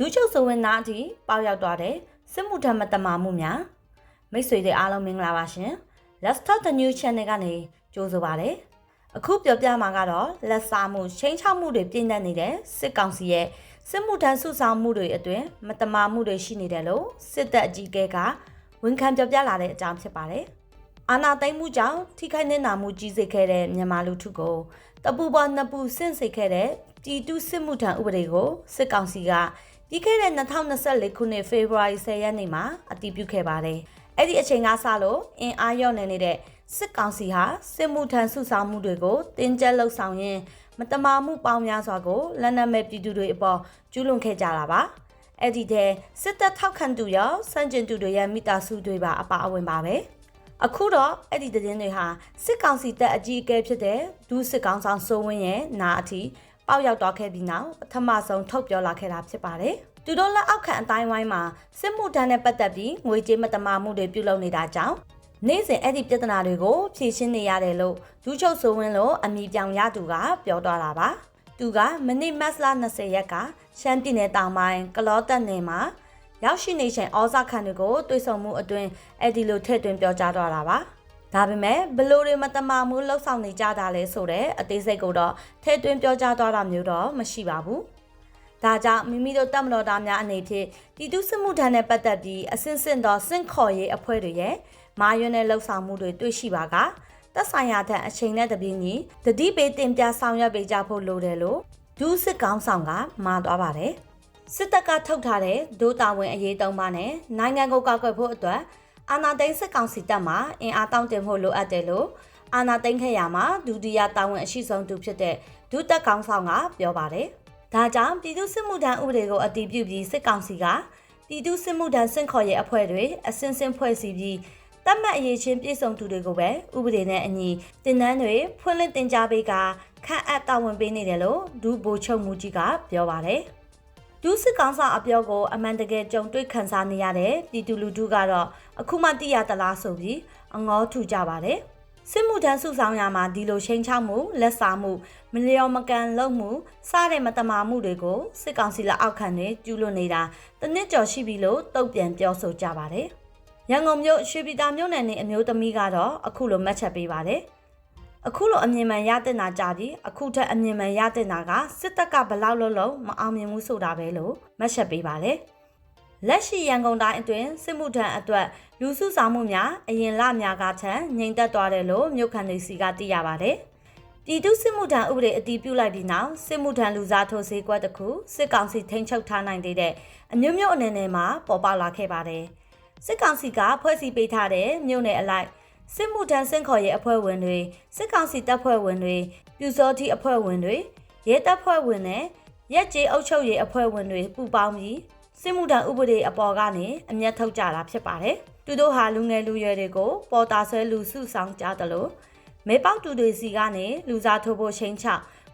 ဒူးချုပ်စဝင်းသားအထိပေါရောက်သွားတဲ့စစ်မှုထမ်းမတမာမှုများမိတ်ဆွေတွေအားလုံးမင်္ဂလာပါရှင် Let's Talk the New Channel ကနေကြိုးဆိုပါရစေအခုပြောပြမှာကတော့လက်စားမှုချင်းချောက်မှုတွေပြင်းထန်နေတဲ့စစ်ကောင်စီရဲ့စစ်မှုထမ်းစုဆောင်မှုတွေအတွင်မတမာမှုတွေရှိနေတယ်လို့စစ်တပ်အကြီးအကဲကဝန်ခံပြောပြလာတဲ့အကြောင်းဖြစ်ပါတယ်အာနာသိမ့်မှုကြောင့်ထိခိုက်နေတာမှုကြီးစေခဲ့တဲ့မြန်မာလူထုကိုတပူပေါ်နှစ်ပူဆင့်စေခဲ့တဲ့တီတူစစ်မှုထမ်းဥပဒေကိုစစ်ကောင်စီက ပြီးခဲ့တဲ့2024ခုနှစ်ဖေဖော်ဝါရီ10ရက်နေ့မှာအတည်ပြုခဲ့ပါတယ်။အဲ့ဒီအချိန်ကစလို့အင်အားရော့နေနေတဲ့စစ်ကောင်စီဟာစစ်မှုထမ်းစုဆောင်မှုတွေကိုတင်းကျပ်လှုပ်ဆောင်ရင်းမတမာမှုပေါင်းများစွာကိုလက်နက်မဲ့ပြည်သူတွေအပေါ်ကျူးလွန်ခဲ့ကြတာပါ။အဲ့ဒီတဲ့စစ်တပ်ထောက်ခံသူရောစန့်ကျင်သူတွေရဲ့မိသားစုတွေပါအပါအဝင်ပါပဲ။အခုတော့အဲ့ဒီသတင်းတွေဟာစစ်ကောင်စီတပ်အကြီးအကဲဖြစ်တဲ့ဒူးစစ်ကောင်ဆောင်စိုးဝင်းရဲ့နာအထိ ပေါက်ရောက်သွားခဲ့ပြီးနောက်ပထမဆုံးထုတ်ပြောလာခဲ့တာဖြစ်ပါတယ်။သူတို့လက်အောက်ခံအတိုင်းဝိုင်းမှာစစ်မှုထမ်းနဲ့ပတ်သက်ပြီးငွေကြေးမတမာမှုတွေပြုလုပ်နေတာကြောင့်နေ့စဉ်အဲ့ဒီပြဿနာတွေကိုဖြေရှင်းနေရတယ်လို့ဒူးချုပ်ဆိုဝင်းလို့အမိပြောင်ရသူကပြောသွားတာပါ။သူကမနေ့မတ်လ20ရက်ကရှမ်းပြည်နယ်တောင်ပိုင်းကလောတက်နယ်မှာရောက်ရှိနေချိန်ဩဇာခံတွေကိုတွေ့ဆုံမှုအတွင်းအဲ့ဒီလိုထည့်သွင်းပြောကြားသွားတာပါ။ ဒါပေမဲ့ဘလို့တွေမတမာမှုလှုပ်ဆောင်နေကြတာလဲဆိုတဲ့အသေးစိတ်ကိုတော့ထဲသွင်းပြောကြားသွားတာမျိုးတော့မရှိပါဘူး။ဒါကြောင့်မိမိတို့တပ်မတော်သားများအနေဖြင့်တည်သူစစ်မှုထမ်းနဲ့ပတ်သက်ပြီးအစင်းစင်သောစင့်ခေါ်ရေးအဖွဲ့တွေရဲ့မာရွန်းတဲ့လှုပ်ဆောင်မှုတွေတွေ့ရှိပါကသက်ဆိုင်ရာထက်အချိန်နဲ့တပြေးညီတတိပေးတင်ပြဆောင်ရွက်ပေးကြဖို့လိုတယ်လို့ဒူးစစ်ကောင်းဆောင်ကမှာသွားပါတယ်။စစ်တပ်ကထုတ်ထားတဲ့ဒိုးတာဝန်အရေးသုံးပါးနဲ့နိုင်ငံကိုကာကွယ်ဖို့အတွက် အာနာသိန်းစစ်ကောင်စီတပ်မှအင်အားတောင့်တင်ဖို့လိုအပ်တယ်လို့အာနာသိန်းခရမှာဒုတိယတာဝန်အရှိဆုံးသူဖြစ်တဲ့ဒုတက်ကောင်ဆောင်ကပြောပါတယ်။ဒါကြောင့်ပြည်သူစစ်မှုထမ်းဥပဒေကိုအတည်ပြုပြီးစစ်ကောင်စီကပြည်သူစစ်မှုထမ်းစင့်ခေါ်ရေးအဖွဲ့တွေအစင်းစင်းဖွဲ့စည်းပြီးတတ်မှတ်အရေးချင်းပြည်စုံသူတွေကိုပဲဥပဒေနဲ့အညီတင်နန်းတွေဖွင့်လှစ်တင်ကြားပေးကခန့်အပ်တာဝန်ပေးနေတယ်လို့ဒုဗိုလ်ချုပ်မူကြီးကပြောပါတယ်။ ဒူးစစ်ကောင်ဆောင်အပြောကိုအမှန်တကယ်ကြုံတွေ့ခံစားနေရတဲ့ပြည်သူလူထုကတော့အခုမှသိရသလားဆိုပြီးအငေါထူကြပါတယ်စစ်မှုထမ်းစုဆောင်ရမှာဒီလိုချိန်ချောက်မှုလက်စာမှုမလျော်မကန်လုပ်မှုစတဲ့မတမာမှုတွေကိုစစ်ကောင်စီလက်အောက်ခံနေကျူးလွန်နေတာတနစ်ကျော်ရှိပြီလို့တုံ့ပြန်ပြောဆိုကြပါတယ်ရန်ကုန်မြို့ရွှေပြည်သာမြို့နယ်နေအမျိုးသမီးကတော့အခုလိုမှတ်ချက်ပေးပါတယ်။ အခုလိုအမြင်မှန်ရတဲ့နာကြပြီးအခုထက်အမြင်မှန်ရတဲ့နာကစစ်တပ်ကဘလောက်လုံးလုံးမအောင်မြင်ဘူးဆိုတာပဲလို့မှတ်ချက်ပေးပါလေလက်ရှိရန်ကုန်တိုင်းအတွင်းစစ်မှုထမ်းအတွက်လူစုဆောင်မှုများအရင်လများကထံငြိမ်သက်သွားတယ်လို့မြို့ခံတွေစီကသိရပါတယ်ပြည်သူစစ်မှုထမ်းဥပဒေအတည်ပြုလိုက်ပြီးနောက်စစ်မှုထမ်းလူစားထိုးစေကွက်တစ်ခုစစ်ကောင်စီထိန်းချုပ်ထားနိုင်သေးတဲ့အမျိုးမျိုးအနေနဲ့မှာပေါ်ပေါက်လာခဲ့ပါတယ်စစ်ကောင်စီကဖွဲ့စည်းပေးထားတဲ့မြို့နယ်အလိုက် စစ်မှုထမ်းစင့်ခေါ်ရေးအဖွဲ့ဝင်တွေစစ်ကောင်စီတပ်ဖွဲ့ဝင်တွေပြူစောတိအဖွဲ့ဝင်တွေရဲတပ်ဖွဲ့ဝင်နဲ့ရက်ကျေးအုပ်ချုပ်ရေးအဖွဲ့ဝင်တွေပူးပေါင်းပြီးစစ်မှုထမ်းဥပဒေအပေါ်ကနေအမျက်ထုတ်ကြတာဖြစ်ပါတယ်။သူတို့ဟာလူငယ်လူရွယ်တွေကိုပေါ်တာဆွဲလူစုဆောင်ကြတယ်လို့မဲပေါက်သူတွေစီကနေလူစားထိုးဖို့ချိန်ချ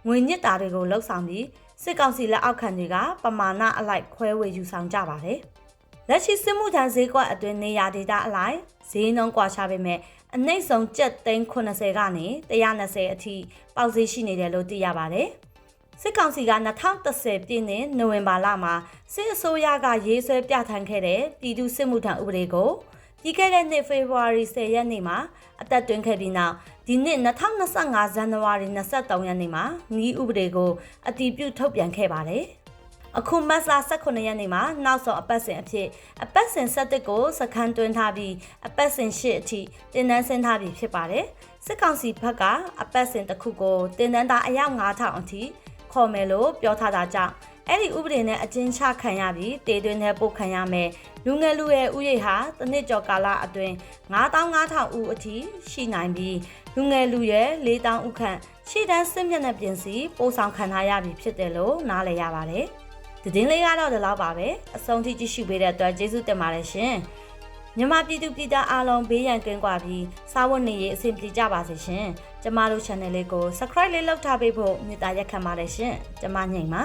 ငွေညစ်တာတွေကိုလှုပ်ဆောင်ပြီးစစ်ကောင်စီလက်အောက်ခံတွေကပမာဏအလိုက်ခွဲဝေယူဆောင်ကြပါတယ်။ လက်ရှိစစ်မှုထမ်းဈေးကွက်အတွင်းနေရာဒေသအလိုက်ဈေးနှုန်းကွာခြားပေမဲ့အနှိမ့်ဆုံးကျပ်သိန်း80ကနေ120အထိပေါက်ဈေးရှိနေတယ်လို့သိရပါတယ်။စစ်ကောင်စီက2010ပြည့်နှစ်နိုဝင်ဘာလမှာစစ်အစိုးရကရေးဆွဲပြဋ္ဌာန်းခဲ့တဲ့ပြည်သူစစ်မှုထမ်းဥပဒေကိုပြီးခဲ့တဲ့နှစ်ဖေဖော်ဝါရီ10ရက်နေ့မှာအသက်သွင်းခဲ့ပြီးနောက်ဒီနှစ်2025ဇန်နဝါရီ23ရက်နေ့မှာဤဥပဒေကိုအတည်ပြုထုတ်ပြန်ခဲ့ပါတယ်။ အခုမတ်လ18ရက်နေ့မှာနောက်ဆုံးအပတ်စဉ်အဖြစ်အပတ်စဉ်7ကိုစခန်းတွင်းထားပြီးအပတ်စဉ်8အထိတင်နန်းဆင်းထားပြီးဖြစ်ပါတယ်စစ်ကောင်စီဘက်ကအပတ်စဉ်တစ်ခုကိုတင်နန်းသားအယောက်9000အထိခေါ်မယ်လို့ပြောထားတာကြောင့်အဲ့ဒီဥပဒေနဲ့အကျဉ်းချခံရပြီးတေသွင်းတဲ့ပို့ခံရမယ်လူငယ်လူရဲ့ဥယျာဉ်ဟာတစ်နှစ်ကျော်ကာလအတွင်း9500ဦးအထိရှိနိုင်ပြီးလူငယ်လူရဲ့4000ဦးခန့်ရှေ့တန်းစစ်မျက်နှာပြင်စီပို့ဆောင်ခံထားရပြီဖြစ်တယ်လို့နားလည်ရပါတယ်။ သတင်းလေးကတော့ဒီလောက်ပါပဲအဆုံးထိကြည့်ရှုပေးတဲ့အတွက်ကျေးဇူးတင်ပါတယ်ရှင်မြန်မာပြည်သူပြည်သားအားလုံးဘေးရန်ကင်းကွာပြီးစားဝတ်နေရေးအဆင်ပြေကြပါစေရှင်ကျမတို့ channel လေးကို subscribe လေးလုပ်ထားပေးဖို့မေတ္တာရက်ခံပါတယ်ရှင်ကျမညိမ်ပါ